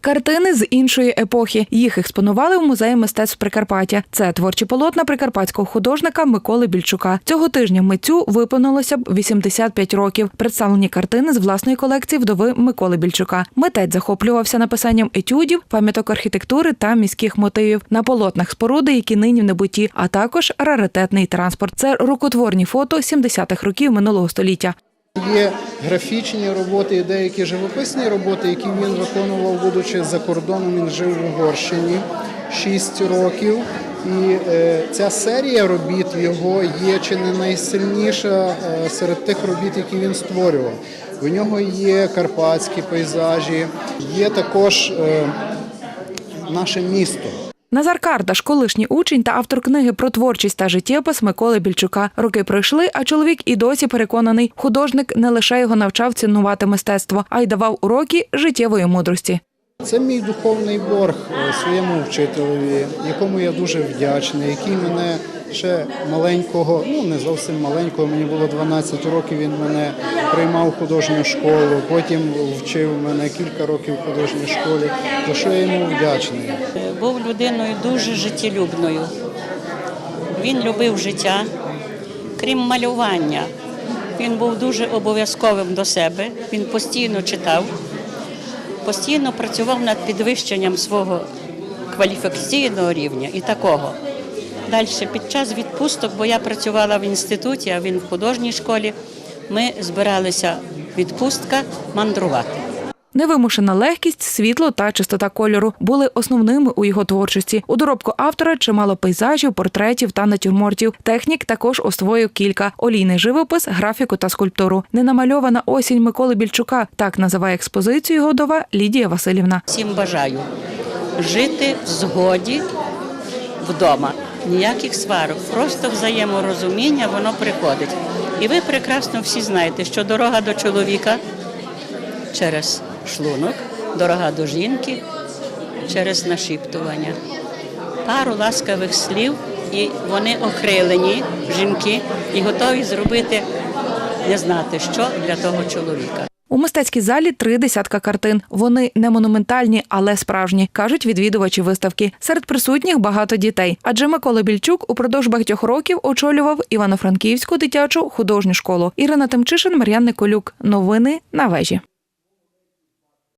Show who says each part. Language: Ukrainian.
Speaker 1: Картини з іншої епохи. Їх експонували в музеї мистецтв Прикарпаття. Це творчі полотна прикарпатського художника Миколи Більчука. Цього тижня митцю виповнилося б 85 років. Представлені картини з власної колекції вдови Миколи Більчука. Митець захоплювався написанням етюдів, пам'яток архітектури та міських мотивів. На полотнах споруди, які нині в небуті, а також раритетний транспорт. Це рукотворні фото 70-х років минулого століття.
Speaker 2: Є графічні роботи і деякі живописні роботи, які він виконував, будучи за кордоном. Він жив в Угорщині 6 років. І е, ця серія робіт його є чи не найсильніша е, серед тих робіт, які він створював. В нього є карпатські пейзажі, є також е, наше місто.
Speaker 1: Назар Кардаш, колишній учень та автор книги про творчість та життєпис Миколи Більчука. Роки пройшли, а чоловік і досі переконаний, художник не лише його навчав цінувати мистецтво, а й давав уроки життєвої мудрості.
Speaker 2: Це мій духовний борг е, своєму вчителеві, якому я дуже вдячний, який мене ще маленького, ну не зовсім маленького, мені було 12 років. Він мене приймав в художню школу, потім вчив мене кілька років в художній школі. За що я йому вдячний.
Speaker 3: був людиною дуже життєлюбною. Він любив життя, крім малювання. Він був дуже обов'язковим до себе. Він постійно читав, постійно працював над підвищенням свого кваліфікаційного рівня і такого. Далі під час відпусток, бо я працювала в інституті, а він в художній школі, ми збиралися відпустка мандрувати.
Speaker 1: Невимушена легкість, світло та чистота кольору були основними у його творчості. У доробку автора чимало пейзажів, портретів та натюрмортів. Технік також освоїв кілька: олійний живопис, графіку та скульптуру. Ненамальована осінь Миколи Більчука. Так називає експозицію його вдова Лідія Васильівна.
Speaker 3: Всім бажаю жити в згоді вдома. Ніяких сварок, просто взаєморозуміння, воно приходить. І ви прекрасно всі знаєте, що дорога до чоловіка через шлунок, дорога до жінки через нашіптування. Пару ласкавих слів, і вони окрилені, жінки, і готові зробити не знати що для того чоловіка.
Speaker 1: У мистецькій залі три десятка картин. Вони не монументальні, але справжні, кажуть відвідувачі виставки. Серед присутніх багато дітей. Адже Микола Більчук упродовж багатьох років очолював Івано-Франківську дитячу художню школу. Ірина Тимчишин, Мар'ян Николюк. Новини на вежі.